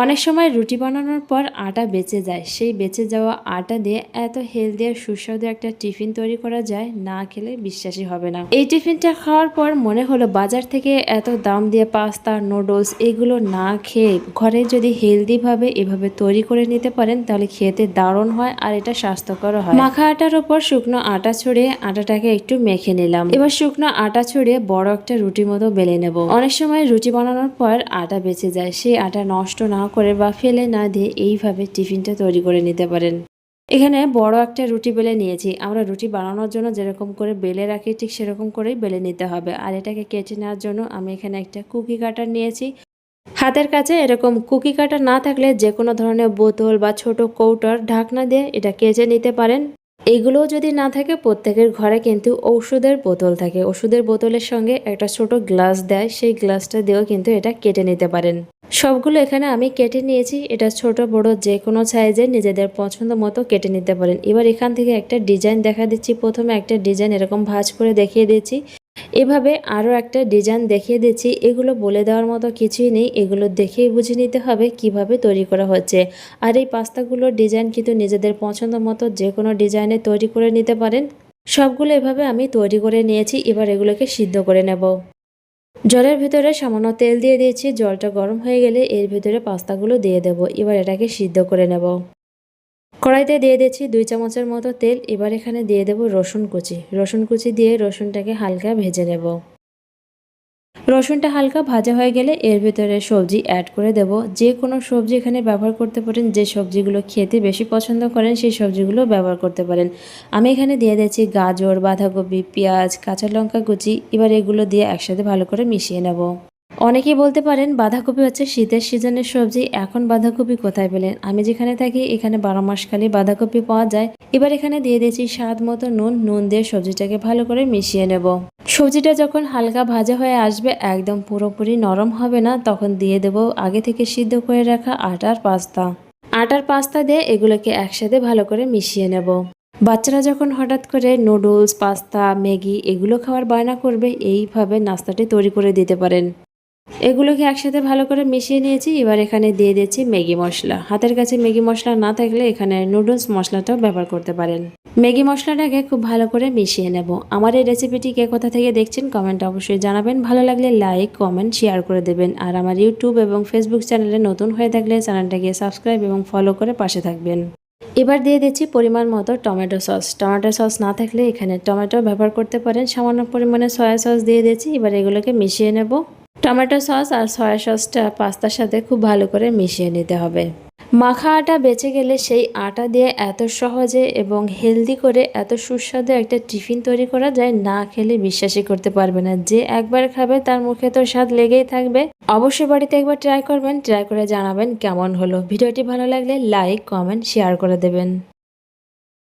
অনেক সময় রুটি বানানোর পর আটা বেঁচে যায়। সেই বেঁচে যাওয়া আটা দিয়ে এত হেলদি আর সুস্বাদু একটা টিফিন তৈরি করা যায়, না খেলে বিশ্বাসই হবে না। এই টিফিনটা খাওয়ার পর মনে হলো বাজার থেকে এত দাম দিয়ে পাস্তা নুডলস এগুলো না খেয়ে ঘরে যদি হেলদিভাবে এভাবে তৈরি করে নিতে পারেন, তাহলে খেতে দারুণ হয় আর এটা স্বাস্থ্যকর হয়। মাখা আটার উপর শুকনো আটা ছড়িয়ে আটাটাকে একটু মেখে নিলাম। এবার শুকনো আটা ছড়িয়ে বড় একটা রুটি মতো বেলে নেব। অনেক সময় রুটি বানানোর পর আটা বেঁচে যায়, সেই আটা নষ্ট না করে বা ফেলে না দিয়ে এইভাবে টিফিনটা তৈরি করে নিতে পারেন। এখানে বড় একটা রুটি বেলে নিয়েছি। আমরা রুটি বানানোর জন্য যেরকম করে বেলে রাখি, ঠিক সেরকম করেই বেলে নিতে হবে। আর এটাকে কেটে নেওয়ার জন্য আমি এখানে একটা কুকি কাটার নিয়েছি। হাতের কাছে এরকম কুকি কাটার না থাকলে যে কোনো ধরনের বোতল বা ছোট কৌটার ঢাকনা দিয়ে এটা কেচে নিতে পারেন। এগুলোও যদি না থাকে, প্রত্যেকের ঘরে কিন্তু ঔষধের বোতল থাকে। ওষুধের বোতলের সঙ্গে একটা ছোট গ্লাস দেয়। সেই গ্লাসটা দিয়েও কিন্তু এটা কেটে নিতে পারেন। সবগুলো এখানে আমি কেটে নিয়েছি। এটা ছোট, বড়, যে কোনো সাইজে নিজেদের পছন্দ মতো কেটে নিতে পারেন। এবার এখান থেকে একটা ডিজাইন দেখা দিচ্ছি। প্রথমে একটা ডিজাইন এরকম ভাঁজ করে দেখিয়ে দিচ্ছি। এভাবে আরও একটা ডিজাইন দেখিয়ে দিচ্ছি। এগুলো বলে দেওয়ার মতো কিছুই নেই। এগুলো দেখেই বুঝে নিতে হবে কীভাবে তৈরি করা হচ্ছে। আর এই পাস্তাগুলোর ডিজাইন কিন্তু নিজেদের পছন্দ মতো যে কোনো ডিজাইনে তৈরি করে নিতে পারেন। সবগুলো এভাবে আমি তৈরি করে নিয়েছি। এবার এগুলোকে সিদ্ধ করে নেব। জলের ভিতরে সামান্য তেল দিয়ে দিয়েছি। জলটা গরম হয়ে গেলে এর ভিতরে পাস্তাগুলো দিয়ে দেব। এবার এটাকে সিদ্ধ করে নেব। কড়াইতে দিয়ে দিয়েছি দুই চামচের মতো তেল। এবার এখানে দিয়ে দেব রসুন কুচি। রসুন কুচি দিয়ে রসুনটাকে হালকা ভেজে নেব। রসুনটা হালকা ভাজা হয়ে গেলে এর ভিতরে সবজি অ্যাড করে দেব। যে কোনো সবজি এখানে ব্যবহার করতে পারেন, যে সবজিগুলো খেতে বেশি পছন্দ করেন, সেই সবজিগুলো ব্যবহার করতে পারেন। আমি এখানে দিয়ে দিয়েছি গাজর, বাঁধাকপি, পেঁয়াজ, কাঁচা লঙ্কা কুচি, এবার এগুলো দিয়ে একসাথে ভালো করে মিশিয়ে নেব। অনেকেই বলতে পারেন বাঁধাকপি হচ্ছে শীতের সিজনের সবজি, এখন বাঁধাকপি কোথায় পেলেন? আমি যেখানে থাকি, এখানে বারো মাস খালি বাঁধাকপি পাওয়া যায়। এবার এখানে দিয়ে দিয়েছি স্বাদ মতো নুন নুন দিয়ে সবজিটাকে ভালো করে মিশিয়ে নেব। সবজিটা যখন হালকা ভাজা হয়ে আসবে, একদম পুরোপুরি নরম হবে না, তখন দিয়ে দেব আগে থেকে সিদ্ধ করে রাখা আটার পাস্তা। আটার পাস্তা দিয়ে এগুলোকে একসাথে ভালো করে মিশিয়ে নেব। বাচ্চারা যখন হঠাৎ করে নুডলস, পাস্তা, ম্যাগি এগুলো খাওয়ার বায়না করবে, এইভাবে নাস্তাটি তৈরি করে দিতে পারেন। এগুলোকে একসাথে ভালো করে মিশিয়ে নিয়েছি। এবার এখানে দিয়ে দিচ্ছি ম্যাগি মশলা। হাতের কাছে ম্যাগি মশলা না থাকলে এখানে নুডলস মশলাটাও ব্যবহার করতে পারেন। ম্যাগি মশলাটাকে খুব ভালো করে মিশিয়ে নেব। আমার এই রেসিপিটি কে কোথা থেকে দেখছেন কমেন্ট অবশ্যই জানাবেন। ভালো লাগলে লাইক, কমেন্ট, শেয়ার করে দেবেন। আর আমার ইউটিউব এবং ফেসবুক চ্যানেলে নতুন হয়ে থাকলে চ্যানেলটাকে সাবস্ক্রাইব এবং ফলো করে পাশে থাকবেন। এবার দিয়ে দিচ্ছি পরিমাণ মতো টমেটো সস। টমেটো সস না থাকলে এখানে টমেটো ব্যবহার করতে পারেন। সামান্য পরিমাণে সয়া সস দিয়ে দিয়েছি। এবার এগুলোকে মিশিয়ে নেব। টমেটো সস আর সয়া সসটা পাস্তার সাথে খুব ভালো করে মিশিয়ে নিতে হবে। মাখা আটা বেঁচে গেলে সেই আটা দিয়ে এত সহজে এবং হেলদি করে এত সুস্বাদু একটা টিফিন তৈরি করা যায় না খেলে বিশ্বাসই করতে পারবে না। যে একবার খাবে তার মুখে তো স্বাদ লেগেই থাকবে। অবশ্যই বাড়িতে একবার ট্রাই করবেন। ট্রাই করে জানাবেন কেমন হলো। ভিডিওটি ভালো লাগলে লাইক কমেন্ট শেয়ার করে দেবেন।